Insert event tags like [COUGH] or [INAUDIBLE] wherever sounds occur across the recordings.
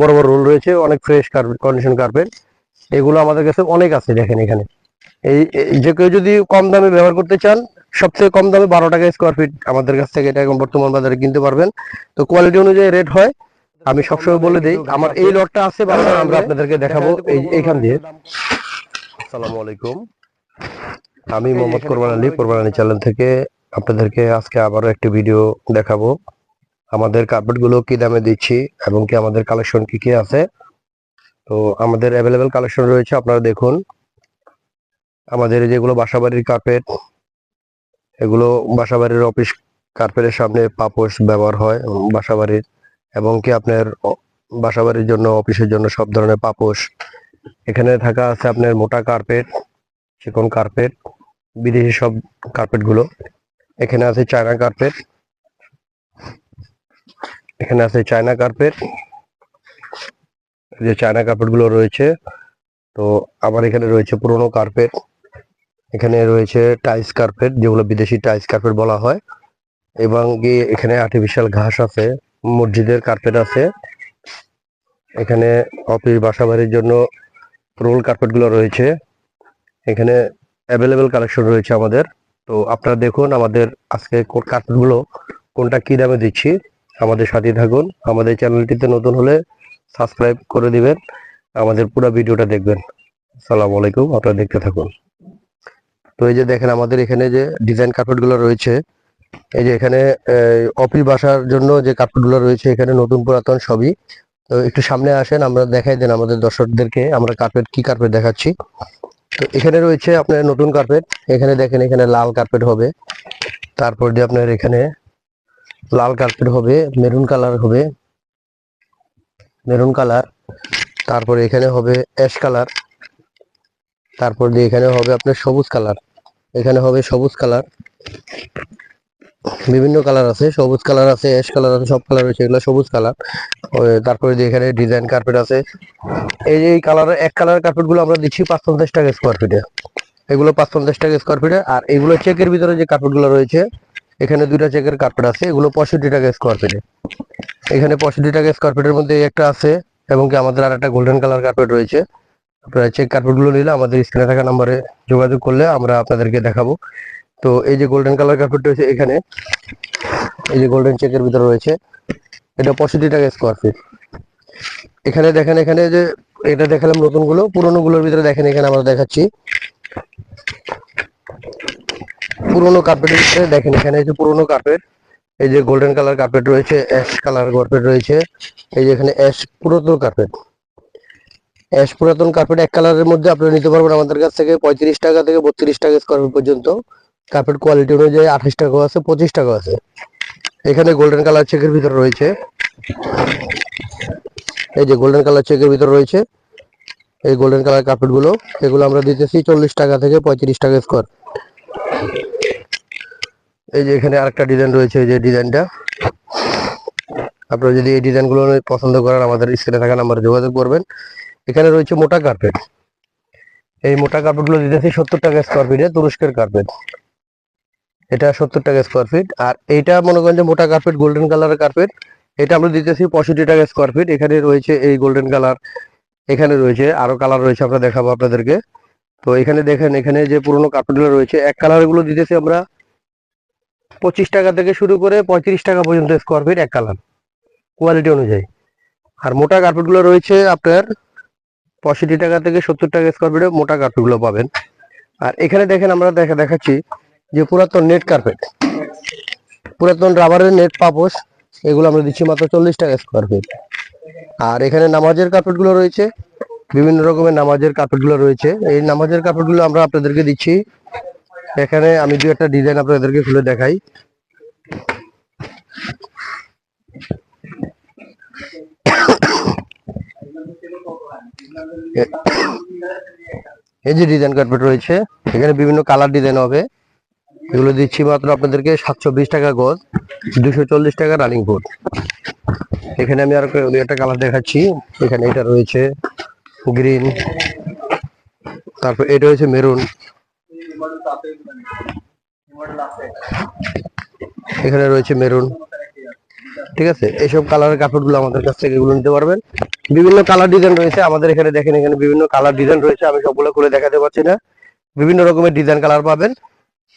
বড় বড় রোল রয়েছে, অনেক ফ্রেশ কার্পেট কন্ডিশন কার্পেট এগুলো আমাদের কাছে অনেক আছে, দেখেন এখানে। এই যে কেউ যদি কম দামে ব্যবহার করতে চান সবথেকে কম দামে বারো টাকা স্কোয়ার ফিট আমাদের কাছ থেকে এটা এখন বর্তমান বাজারে কিনতে পারবেন। তো কোয়ালিটি অনুযায়ী রেট হয়। আমি সবসময় বলে দিই, আমার এই লটটা আছে আমরা আপনাদেরকে দেখাবো এই এইখান দিয়ে। আসসালামু আলাইকুম। আমি মোহাম্মদ কোরবান আলী কোরবান আলী চ্যানেল থেকে আপনাদেরকে আজকে আবারও একটি ভিডিও দেখাবো। আমাদের কার্পেটগুলো কি দামে দিচ্ছি এবং কি আমাদের কালেকশন কি কি আছে? তো আমাদের অ্যাভেলেবেল কালেকশন রয়েছে, আপনারা দেখুন। আমাদের যেগুলো বাসাবাড়ির কার্পেট এগুলো বাসাবাড়ির অফিস কার্পেটের সামনে পাপোশ ব্যবহার হয় বাসাবাড়ির। এবং কি আপনার বাসাবাড়ির জন্য, অফিসের জন্য সব ধরনের পাপোশ। এখানে থাকা আছে আপনার মোটা কার্পেট চিকন কার্পেট বিদেশি সব কার্পেটগুলো এখানে আছে চায়না কার্পেট এখানে আছে চায়না কার্পেট যে চায়না কার্পেটগুলো রয়েছে, তো আবার এখানে রয়েছে পুরোনো কার্পেট এখানে রয়েছে টাইস কার্পেট যেগুলো বিদেশি টাইস কার্পেট বলা হয়। এবং এখানে আর্টিফিশিয়াল ঘাস আছে, মসজিদের কার্পেট আছে। এখানে অফিস বাসা বাড়ির জন্য রোল কার্পেটগুলো রয়েছে। এখানে অ্যাভেলেবেল কালেকশন রয়েছে আমাদের। তো আপনারা দেখুন আমাদের আজকে কার্পেটগুলো কোনটা কি দামে দিচ্ছি। আমাদের সাথে থাকুন। আমাদের চ্যানেলটিতে নতুন হলে সাবস্ক্রাইব করে দিবেন। আমাদের পুরো ভিডিওটা দেখবেন। আসসালামু আলাইকুম, আপনারা দেখতে থাকুন। তো এই যে দেখেন, আমাদের এখানে যে ডিজাইন কার্পেটগুলো রয়েছে, এই যে এখানে অফিস বাসার জন্য যে কার্পেটগুলো রয়েছে, এখানে নতুন পুরাতন সবই। তো একটু সামনে আসেন, আমরা দেখাই দেন আমাদের দর্শকদেরকে আমরা কার্পেট কি কার্পেট দেখাচ্ছি। তো এখানে রয়েছে আপনার নতুন কার্পেট এখানে দেখেন, এখানে লাল কার্পেট হবে। তারপর দিয়ে আপনার এখানে লাল কার্পেট হবে, মেরুন কালার হবে, মেরুন কালার। তারপরে এখানে হবে অ্যাশ কালার। তারপর দিয়ে এখানে হবে আপনার সবুজ কালার। এখানে হবে সবুজ কালার। বিভিন্ন কালার আছে, সবুজ কালার আছে, অ্যাশ কালার আছে, সব কালার রয়েছে, এগুলো সবুজ কালার। তারপরে দিয়ে এখানে ডিজাইন কার্পেট আছে। এই যে এই কালারের এক কালার কার্পেটগুলো আমরা দিচ্ছি পাঁচ পঞ্চাশ টাকা স্কোয়ার ফিটে এগুলো পাঁচ পঞ্চাশ টাকা স্কোয়ার ফিটে আর এগুলো চেকের ভিতরে যে কার্পেটগুলো রয়েছে এখানে দুইটা চেকের কার্পেট আছে, এগুলো পঁয়ষট্টি টাকা স্কোয়ার ফিটে এখানে পঁয়ষট্টি টাকা স্কোয়ার ফিটের মধ্যে একটা আছে, এবং কি আমাদের আর একটা গোল্ডেন কালার কার্পেট রয়েছে। আপনারা চেক কার্পেটগুলো নিলে আমাদের স্ক্রিনে থাকা নাম্বারে যোগাযোগ করলে আমরা আপনাদেরকে দেখাবো। তো এই যে গোল্ডেন কালার কার্পেট রয়েছে এখানে, এই যে গোল্ডেন চেকের ভিতরে রয়েছে, এটা পঁয়ষট্টি টাকা স্কোয়ার ফিট এখানে দেখেন, এখানে যে এটা দেখালাম নতুনগুলো পুরোনো গুলোর ভিতরে দেখেন, এখানে আমরা দেখাচ্ছি। পুরোনো কার্পেটের ভিতরে দেখেন এখানে যে পুরোনো কার্পেট এই যে গোল্ডেন কালার কার্পেট রয়েছে অ্যাশ কালার কার্পেট রয়েছে। এই যে এখানে অ্যাশ পুরাতন কার্পেট অ্যাশ পুরাতন কার্পেট এক কালারের মধ্যে আপনি নিতে পারবেন আমাদের কাছ থেকে পঁয়ত্রিশ টাকা থেকে বত্রিশ টাকা স্কোয়ার পর্যন্ত। কার্পেট কোয়ালিটি অনুযায়ী আঠাশ টাকা আছে, পঁচিশ টাকাও আছে। এখানে গোল্ডেন কালার চেকের ভিতরে রয়েছে। এই যে গোল্ডেন কালার চেকের ভিতরে রয়েছে। এই গোল্ডেন কালার কার্পেটগুলো, এগুলো আমরা দিতেছি চল্লিশ টাকা থেকে পঁয়ত্রিশ টাকা স্কোয়ার এই যে এখানে আরেকটা ডিজাইন রয়েছে, এই যে ডিজাইনটা আপনারা যদি এই ডিজাইনগুলো পছন্দ করেন, আমাদের স্ক্রিনে থাকা নাম্বারে যোগাযোগ করবেন। এখানে রয়েছে মোটা কার্পেট এই মোটা কার্পেটগুলো দিতেছি সত্তর টাকা স্কোয়ার ফিটে তুরস্কের কার্পেট এটা সত্তর টাকা স্কোয়ার ফিট আর এইটা মনে করেন যে মোটা কার্পেট গোল্ডেন কালারের কার্পেট এটা আমরা দিতেছি পঁয়ষট্টি টাকা স্কোয়ার ফিট এখানে রয়েছে এই গোল্ডেন কালার এখানে রয়েছে আরও কালার রয়েছে, আমরা দেখাবো আপনাদেরকে। তো এখানে দেখেন, এখানে যে পুরোনো কার্পেটগুলো রয়েছে, এক কালারগুলো দিতেছি আমরা পঁচিশ টাকা থেকে শুরু করে পঁয়ত্রিশ টাকা পর্যন্ত স্কোয়ার ফিট এক কালার কোয়ালিটি অনুযায়ী। আর মোটা কার্পেটগুলো রয়েছে আপনার পঁয়ষট্টি টাকা থেকে সত্তর টাকা স্কোয়ার ফিটে মোটা কার্পেটগুলো পাবেন। আর এখানে দেখেন আমরা দেখা, দেখাচ্ছি যে পুরাতন নেট কার্পেট পুরাতন রাবারের নেট পাপোশ, এগুলো আমরা দিচ্ছি মাত্র চল্লিশ টাকা স্কোয়ার ফিট আর এখানে নামাজের কার্পেটগুলো রয়েছে, বিভিন্ন রকমের নামাজের কার্পেটগুলো রয়েছে। এই নামাজের কার্পেটগুলো আমরা আপনাদেরকে দিচ্ছি এখানে আমি দু একটা ডিজাইন আপনাদেরকে খুলে দেখাই। এই যে ডিজাইন কার্পেট রয়েছে, এখানে বিভিন্ন কালার ডিজাইন হবে। এগুলো দিচ্ছি মাত্র আপনাদেরকে সাতশো বিশ টাকা গজ, দুশো চল্লিশ টাকা রানিং ফুট এখানে আমি আর একটা কালার দেখাচ্ছি। এখানে এটা রয়েছে গ্রিন তারপর এটা রয়েছে মেরুন এখানে রয়েছে মেরুন। ঠিক আছে? এইসব কালারের কাপড়গুলো আমাদের কাছ থেকে এগুলো নিতে পারবেন। বিভিন্ন কালার ডিজাইন রয়েছে। আমাদের এখানে দেখেন, এখানে বিভিন্ন কালার ডিজাইন রয়েছে। আমি সবগুলো খুলে দেখাতে পারছি না। বিভিন্ন রকমের ডিজাইন কালার পাবেন।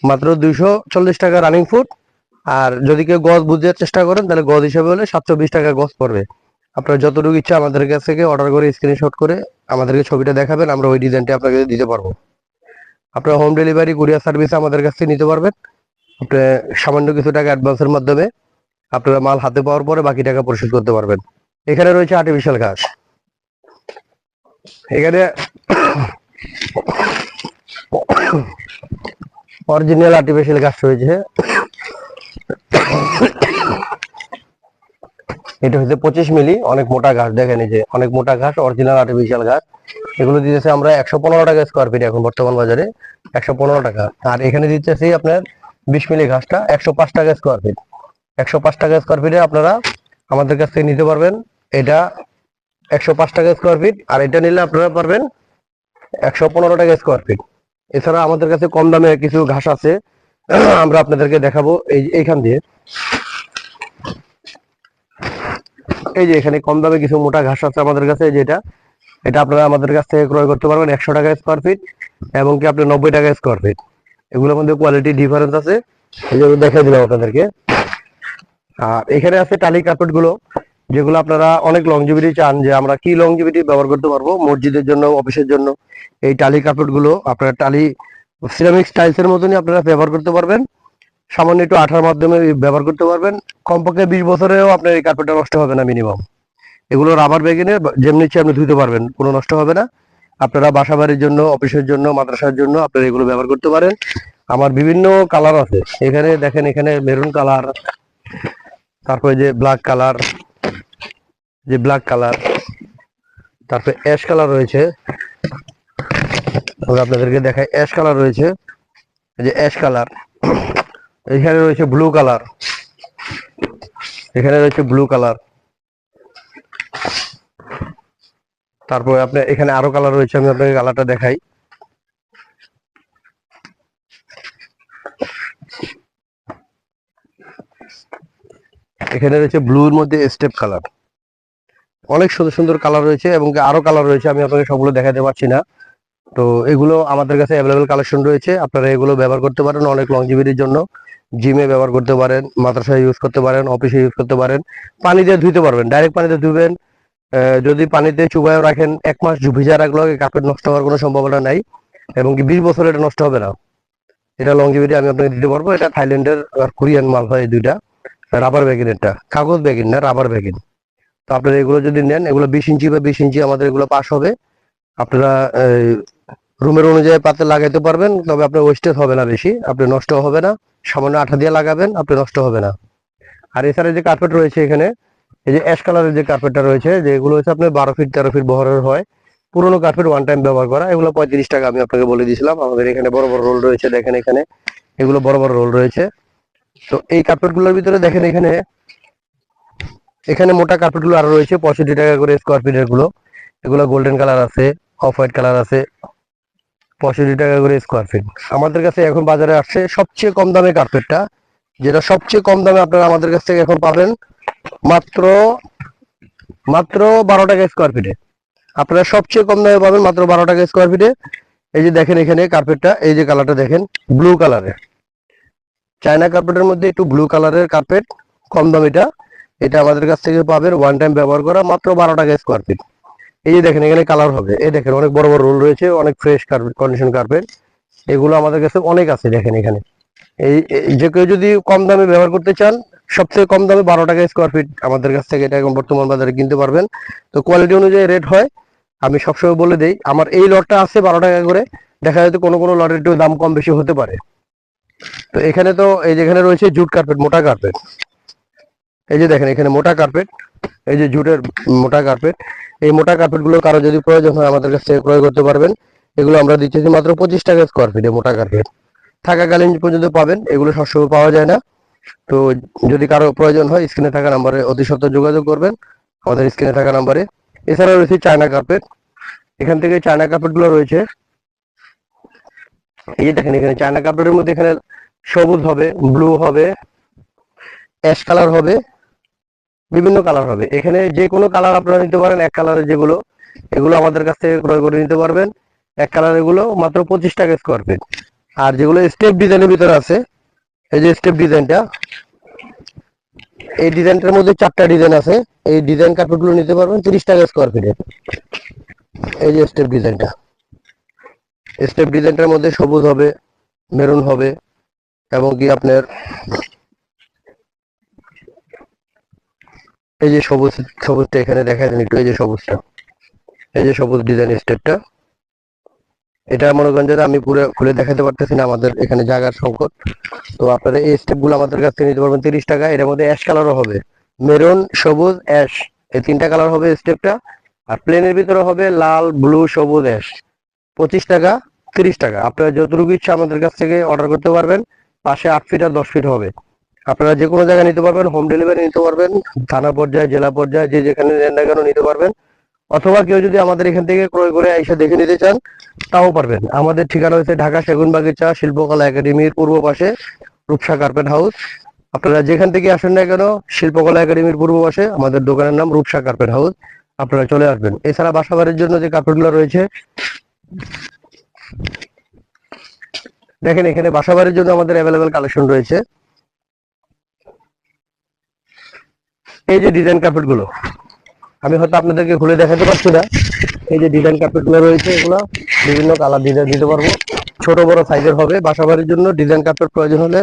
মাত্র দুইশো চল্লিশ টাকা রানিং ফুট আর যদি কেউ গজ বুঝার চেষ্টা করেন, তাহলে গজ হিসাবে হলে সাতশো বিশ টাকা গজ পড়বে। আপনার যতটুকু ইচ্ছা আমাদের কাছ থেকে অর্ডার করে স্ক্রিনশট করে আমাদেরকে ছবিটা দেখাবেন। আমরা ওই ডিজাইনটা আপনাকে দিতে পারব। আপনার হোম ডেলিভারি কুরিয়ার সার্ভিস আমাদের কাছ থেকে নিতে পারবেন। আপনি সামান্য কিছু টাকা অ্যাডভান্সের মাধ্যমে আপনারা মাল হাতে পাওয়ার পরে বাকি টাকা পরিশোধ করতে পারবেন। এখানে রয়েছে আর্টিফিশিয়াল ঘাস। এখানে [COUGHS] অরিজিনাল আর্টিফিশিয়াল ঘাস রয়েছে। এটা হচ্ছে পঁচিশ মিলি, অনেক মোটা ঘাস, দেখেন যে, অনেক মোটা ঘাস অরিজিনাল আর্টিফিশিয়াল ঘাস। এগুলো দিতেছে আমরা একশো পনেরো টাকা স্কোয়ার ফিট এখন বর্তমান বাজারে, একশো পনেরো টাকা। আর এখানে দিতেছি আপনার বিশ মিলি ঘাসটা, একশো পাঁচ টাকা স্কোয়ার ফিট একশো পাঁচ টাকা স্কোয়ার ফিটে আপনারা আমাদের কাছ থেকে নিতে পারবেন। এটা একশো পাঁচ টাকা স্কোয়ার ফিট আর এটা নিলে আপনারা পারবেন একশো পনেরো টাকা স্কোয়ার ফিট এছাড়া আমাদের কাছে কম দামে কিছু ঘাস আছে। আমরা আপনাদেরকে দেখাবো এই, এইখান দিয়ে। এই যে এখানে কম দামে কিছু মোটা ঘাস আছে আমাদের কাছে যেটা এটা। আপনারা আমাদের কাছ থেকে ক্রয় করতে পারবেন একশো টাকা স্কোয়ার ফিট এবং কি আপনি নব্বই টাকা স্কোয়ার ফিট এগুলোর মধ্যে কোয়ালিটি ডিফারেন্স আছে। যে দেখা দিলাম আপনাদেরকে। আর এখানে আছে টালি কার্পেটগুলো যেগুলো আপনারা অনেক লংজিভিটি চান, যে আমরা কি লংজিভিটি ব্যবহার করতে পারব? মসজিদের জন্য, অফিসের জন্য। এই টালি কার্পেটগুলো আপনারা টালি সিরামিক টাইলস এর মতনই আপনারা ব্যবহার করতে পারবেন। সামান্য একটু আঠার মাধ্যমে ব্যবহার করতে পারবেন। কমপক্ষে বিশ বছরেও আপনার এই কার্পেটটা নষ্ট হবে না মিনিমাম এগুলো রাবার ব্যাগিনে যেমনি ইচ্ছে আপনি ধুতে পারবেন, কোনো নষ্ট হবে না। আপনারা বাসা বাড়ির জন্য, অফিসের জন্য, মাদ্রাসার জন্য আপনারা এগুলো ব্যবহার করতে পারেন। আমার বিভিন্ন কালার আছে। এখানে দেখেন, এখানে মেরুন কালার তারপরে যে ব্ল্যাক কালার যে ব্ল্যাক কালার তারপরে অ্যাশ কালার রয়েছে। আপনাদেরকে দেখায় অ্যাশ কালার রয়েছে। যে অ্যাশ কালার এখানে রয়েছে ব্লু কালার এখানে রয়েছে ব্লু কালার তারপরে আপনার এখানে আরও কালার রয়েছে, আমি আপনাকে কালারটা দেখাই। এখানে রয়েছে ব্লুর মধ্যে স্টেপ কালার অনেক সুন্দর সুন্দর কালার রয়েছে এবং আরও কালার রয়েছে, আমি আপনাকে সবগুলো দেখাতে পারছি না। তো এগুলো আমাদের কাছে অ্যাভেলেবেল কালেকশন রয়েছে, আপনারা এগুলো ব্যবহার করতে পারেন অনেক লংজিভিটির জন্য। জিমে ব্যবহার করতে পারেন, মাদ্রাসায় ইউজ করতে পারেন অফিসে ইউজ করতে পারেন। পানি দিয়ে ধুইতে পারবেন ডাইরেক্ট পানিতে ধুবেন যদি পানিতে চুবায় রাখেন, এক মাস ভিজা রাখলেও কার্পেট নষ্ট হওয়ার কোনো সম্ভাবনা নাই এবং কি বিশ বছর এটা নষ্ট হবে না। এটা লংজিভিটি আমি আপনাকে দিতে পারব, এটা থাইল্যান্ডের আর কোরিয়ান মাল হয় দুইটা রাবার ব্যাগিন এটা কাগজ ব্যাগিন না রাবার ব্যাগিন তো আপনারা এগুলো যদি নেন, এগুলো বিশ ইঞ্চি বা বিশ ইঞ্চি আমাদের এগুলো পাস হবে। আপনারা রুমের অনুযায়ী পাতে লাগাইতে পারবেন, তবে আপনার ওয়েস্টেজ হবে না বেশি, আপনি নষ্ট হবে না। সামান্য আঠা দিয়ে লাগাবেন, আপনি নষ্ট হবে না। আর এছাড়া যে কার্পেট রয়েছে এখানে, এই যে অ্যাশ কালারের যে কার্পেটটা রয়েছে যেগুলো হচ্ছে আপনার বারো ফিট তেরো ফিট বহরের হয়। পুরোনো কার্পেট ওয়ান টাইম ব্যবহার করা, এগুলো পঁয়ত্রিশ টাকা আমি আপনাকে বলে দিয়েছিলাম। আমাদের এখানে বড় বড় রোল রয়েছে, দেখেন এখানে। এগুলো বড় বড় রোল রয়েছে। তো এই কার্পেটগুলোর ভিতরে দেখেন এখানে এখানে মোটা কার্পেটগুলো আরও রয়েছে, পঁয়ষট্টি টাকা করে স্কোয়ার ফিটেরগুলো। এগুলো গোল্ডেন কালার আছে অফ হোয়াইট কালার আছে পঁয়ষট্টি টাকা করে স্কোয়ার ফিট আমাদের কাছে এখন বাজারে আসছে সবচেয়ে কম দামে কার্পেটটা যেটা সবচেয়ে কম দামে আপনারা আমাদের কাছ থেকে এখন পাবেন মাত্র মাত্র বারো টাকা স্কোয়ার ফিটে আপনারা সবচেয়ে কম দামে পাবেন মাত্র বারো টাকা স্কোয়ার ফিটে এই যে দেখেন এখানে কার্পেটটা এই যে কালারটা দেখেন ব্লু কালারের চায়না কার্পেটের মধ্যে একটু ব্লু কালারের কার্পেট কম দাম এটা। এটা আমাদের কাছ থেকে পাবেন ওয়ান টাইম ব্যবহার করা, মাত্র বারো টাকা স্কোয়ার ফিট এই যে দেখেন, এখানে কালার হবে। এই দেখেন, অনেক বড় বড় রোল রয়েছে, অনেক ফ্রেশ কার্পেট কন্ডিশন কার্পেট এগুলো আমাদের কাছে অনেক আছে দেখেন এখানে। এই যে কেউ যদি কম দামে ব্যবহার করতে চান সবথেকে কম দামে বারো টাকা স্কোয়ার ফিট আমাদের কাছ থেকে এটা এখন বর্তমান বাজারে কিনতে পারবেন। তো কোয়ালিটি অনুযায়ী রেট হয়। আমি সবসময় বলে দিই, আমার এই লটটা আছে বারো টাকা করে, দেখা যায় কোনো কোনো লটের একটু দাম কম বেশি হতে পারে। তো এখানে তো এই যেখানে রয়েছে জুট কার্পেট মোটা কার্পেট এই যে দেখেন, এখানে মোটা কার্পেট এই যে জুটের মোটা কার্পেট এই মোটা কার্পেটগুলো কারও যদি প্রয়োজন হয় আমাদের কাছ ক্রয় করতে পারবেন। এগুলো আমরা দিচ্ছি মাত্র পঁচিশ টাকা স্কোয়ার ফিটে মোটা কার্পেট থাকাকালীন পর্যন্ত পাবেন, এগুলো সবসময় পাওয়া যায় না। তো যদি কারও প্রয়োজন হয় স্ক্রিনে থাকা নাম্বারে অতি সত্ত্বর যোগাযোগ করবেন, আমাদের স্ক্রিনে থাকা নাম্বারে এছাড়া রয়েছে চায়না কার্পেট এখান থেকে চায়না কার্পেটগুলো রয়েছে। এই যে দেখেন, এখানে চায়না কার্পেটের মধ্যে এখানে সবুজ হবে ব্লু হবে অ্যাশ কালার হবে। বিভিন্ন কালার হবে। এখানে যে কোনো কালার আপনারা নিতে পারেন, এক কালারের যেগুলো, এগুলো আমাদের কাছ থেকে ক্রয় করে নিতে পারবেন। এক কালার এগুলো মাত্র পঁচিশ টাকা স্কোয়ার ফিট আর যেগুলো স্টেপ ডিজাইনের ভিতরে আছে, এই যে স্টেপ ডিজাইনটা এই ডিজাইনটার মধ্যে চারটা ডিজাইন আছে। এই ডিজাইন কার্পেটগুলো নিতে পারবেন তিরিশ টাকা স্কোয়ার ফিটে এই যে স্টেপ ডিজাইনটা স্টেপ ডিজাইনটার মধ্যে সবুজ হবে মেরুন হবে, এবং কি আপনার এই যে সবুজ, সবুজটা এখানে দেখা দেন একটু, এই যে সবুজটা। এই যে সবুজ ডিজাইন স্টেপটা এটা মনে করেন যে আমি পুরো খুলে দেখাতে পারতেছি না আমাদের এখানে জায়গার সংকট। তো আপনারা এই স্টেপগুলো আমাদের কাছ থেকে নিতে পারবেন তিরিশ টাকা। এর মধ্যে অ্যাশ কালারও হবে। মেরুন সবুজ অ্যাশ এই তিনটা কালার হবে স্টেপটা আর প্লেনের ভিতরে হবে লাল ব্লু সবুজ অ্যাশ পঁচিশ টাকা, তিরিশ টাকা। আপনারা যতটুকু ইচ্ছা আমাদের কাছ থেকে অর্ডার করতে পারবেন। পাশে আট ফিট আর দশ ফিট হবে। আপনারা যে কোনো জায়গায় নিতে পারবেন হোম ডেলিভারি নিতে পারবেন, থানা পর্যায়ে, জেলা পর্যায়ে, যে যেখানে নেন না কেন নিতে পারবেন, অথবা কেউ যদি আমাদের এখান থেকে ক্রয় করে এসে দেখে নিতে চান, তাও পারবেন। আমাদের ঠিকানা হচ্ছে ঢাকা সেগুন বাগিচা শিল্পকলা একাডেমির পূর্ব পাশে রূপসা কার্পেট হাউস। আপনারা যেখান থেকে আসেন না কেন, শিল্পকলা একাডেমির পূর্ব পাশে, আমাদের দোকানের নাম রূপসা কার্পেট হাউস, আপনারা চলে আসবেন। এছাড়া বাসাবাড়ির জন্য যে কার্পেটগুলো রয়েছে, দেখেন এখানে বাসাবাড়ির জন্য আমাদের অ্যাভেলেবেল কালেকশন রয়েছে। এই যে ডিজাইন কার্পেটগুলো আমি হয়তো আপনাদেরকে খুলে দেখাতে পারছি না। এই যে ডিজাইন কার্পেটগুলো রয়েছে, এগুলো বিভিন্ন কালার ডিজাইন দিতে পারব। ছোট বড় সাইজের হবে। বাসাবাড়ির জন্য ডিজাইন কার্পেট প্রয়োজন হলে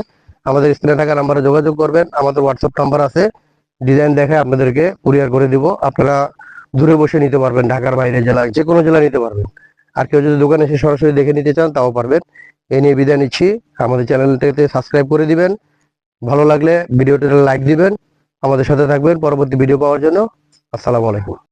আমাদের স্ক্রিনে থাকা নাম্বারে যোগাযোগ করবেন। আমাদের হোয়াটসঅ্যাপ নাম্বার আছে। ডিজাইন দেখে আপনাদেরকে কুরিয়ার করে দিব। আপনারা দূরে বসে নিতে পারবেন, ঢাকার বাইরে জেলা, যে কোনো জেলা নিতে পারবেন। আর কেউ যদি দোকানে এসে সরাসরি দেখে নিতে চান, তাও পারবেন। এই নিয়ে বিদায় নিচ্ছি। আমাদের চ্যানেলটাতে সাবস্ক্রাইব করে দিবেন। ভালো লাগলে ভিডিওটা লাইক দিবেন। আমাদের সাথে থাকবেন পরবর্তী ভিডিও পাওয়ার জন্য। আসসালামু আলাইকুম।